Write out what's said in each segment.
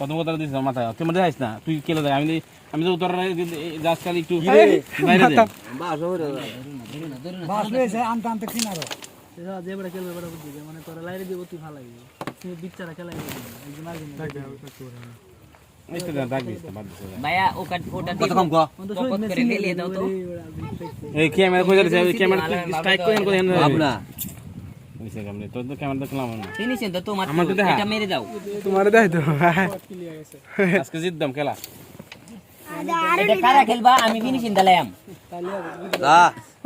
একটু হ্যাঁ। খেলা আমি কত কথা দিস মাথা তুই মধ্যে না তুই কেলে দেখ আমি আমি তো তোর আজকাল একটু বাইরে দে এই তো দাগ দিস বাদ দিস ভাইয়া ওটা ওটা কত কম কো কপত করে লেলিয়ে দাও তো এই ক্যামেরা কই যাচ্ছে ক্যামেরা স্ট্রাইক করে করে আপনা কামনে? তোর তো ক্যামেরা দেখলাম না। ফিনিশিং তো তোমার আমার তো দেখা। এটা মেরে দাও। তোমারে দেয় তো আজকে জিতদাম খেলা। এটা কারা খেলবা? আমি ফিনিশিং দিলাম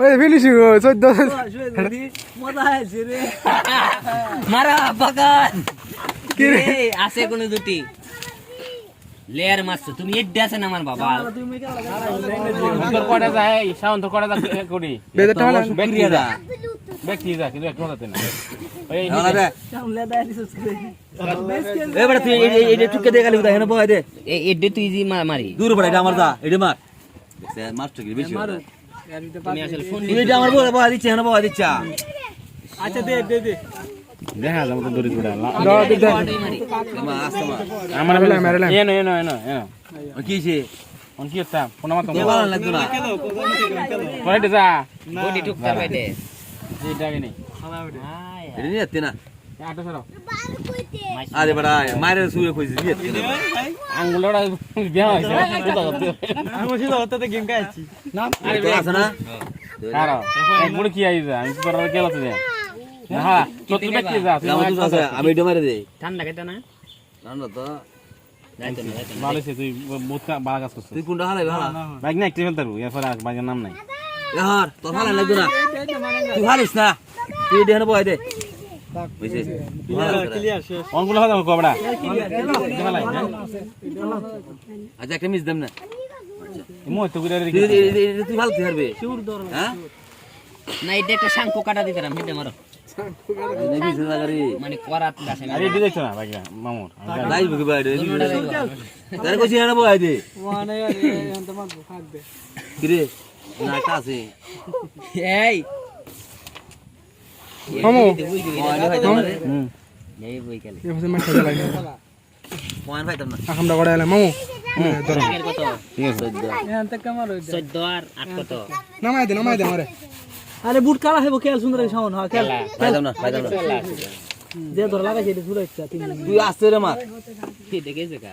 ওই ফিনিশিং চোদ্দ। মারা বাগান। কি রে? আছে কোন দুটি। লেয়ার মারছো তুমি এড্ডে আছে না আমার বাবা? তোর কয়টা যায়? তোর কয়টা যায়? করি। ব্যক্তি যা কিন্তু একটা হতে না। এই না বে এ বড় তুই এই এই টুকে দে গালি হেন বয় দে। এই এড্ডে তুই জি মারি। দূর বড় এটা আমার দা এটা মার। দেখছে মাস্টার কি বেশি মারো। তুমি আসলে ফোন তুমি এটা আমার বয় বয় দিচ্ছে হেন বয় দিচ্ছা। দেখা যাব তো দড়ি মারি। মা আস্তে মা। আমার মেরে মেরে এনো এনো এনো এনো কি ছে অন কি একটা ফোন মাতো কে ভালো লাগতো না। কয়টা যা। বডি টুকতে পাইতে এইটা আগে নেই আরে বড় মায়ের কইছিস নিয়ে আঙ্গুলটা বিয়া এটা করতে আরে তোর আছে না কারও এক কি আমি হ্যাঁ যা আছে আমি মারে ঠান্ডা খেতে না না তো তুই বহুত বালা কাজ করছিস তুই কোনটা হারাই ভালো বাইক না একটু ফেলতে পারব এরপরে আর বাইকের নাম নাই তোর ভালো লাগতো না তুই হারিস না তুই দে আচ্ছা একটা মিস দেম না তুই ভালো তুই হারবে হ্যাঁ না এটা একটা শাঙ্কু কাটা দিতে রাম হেঁটে মারো মিস না করি মানে করাত আসে না আরে এটি না বাইকটা মামুর লাইভ বুকে বাইরে তার বয় দে কি রে না একটা আছে। এই। মামু। পয়েন্ট পাইতাম না রে হুম। এই বই খেলে। এভাবে মাছ খেলা লাগে পয়েন্ট পাইতাম না। আখামটা গড়া এলাম মামু। ধরো। আগের কত? ঠিক আছে। চোদ্দ। আর আট কত? নামাই দে নামাই দে আমারে। আরে বুট কালা হেবো খেল সুন্দর সাউন্ড হ্যাঁ খেল। পাইতাম না পাইতাম না। যে ধরে লাগাইছে এটা সুরে তুই আসতে রে মার কি দেখেছে কা?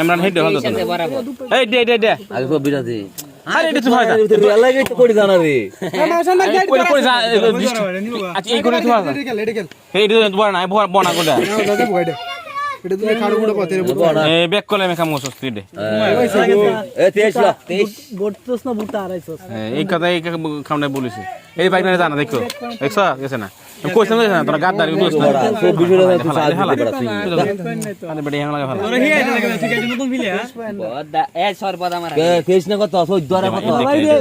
ইমরান হেড হল সাথে বরাবর এই দে দে দে আগে সব বিরা দে আরে এটা তো রিয়াল লাগে তো কোড়ি জানা রে কই কই জানা আচ্ছা এই করে ফালা এডিকেল এডিকেল এই দিন বড় না বড় না করে নাও দাদা বইডে এটা তুই খাড়ু গুড়ো পাতে রে এই ব্যাক কাম করছিস তুই দে এ তেইশ লাখ বুট তোস না বুটটা আড়াইছস এই কথা এই কামনে বলিস এই বাইক না জানা দেখো দেখছ গেছে না আমি না তোরা গাদ্দারি দোস্ত না সব বিজুড়ে তুই সাহায্য ফালা দিতে আরে বেড়ে হ্যাং লাগে ফালা বদা এ সর্বদ আমার কে তেইশ না কত সই দ্বারা কত ভাই রে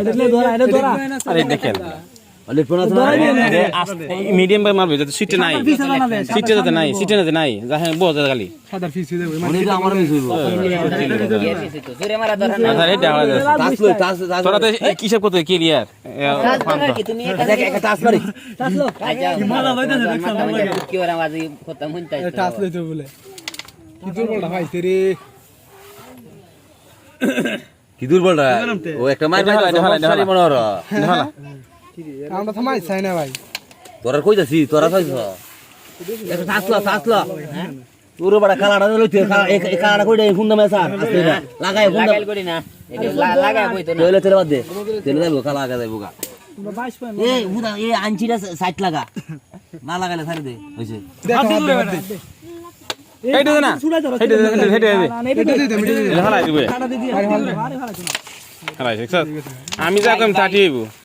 এটা লে ধরা এটা ধরা আরে দেখেন লিখব না মিডিয়াম বাই মারবে যাতে সিটে নাই সিটে যাতে নাই সিটে যাতে নাই যা হ্যাঁ বহ যাতে খালি সাদার ফিস দেব উনি তো আমার মিস হইব জোরে মারা ধরা না আচ্ছা এটা হলো টাস লই টাস টাস তোরা তো এই কিসব করতে কি তুমি একটা টাস মারি আচ্ছা বাইতে কি ওরা বলে কি কি ও একটা হলো। সারি মনে হলো আমরা থামাই চাই না ভাই। তোরা কই যাচ্ছি তোরা কইছ একটা টাস লা টাস তোর বড় কালাটা লইতে কালাটা কইডে ফুন্ডা মেসা আস্তে না লাগাই ফুন্ডা লাগাইল করি না। এটা লা- লাগাই না। লইলে তেলে বাদ দে। তেলে যাব কালা লাগা গা। না ছাড়ি দে হইছে। এইটা দে। না। দে, দে, দে। হারাই দিবে হারাই দেখছ আমি যা কম থাটি হইব।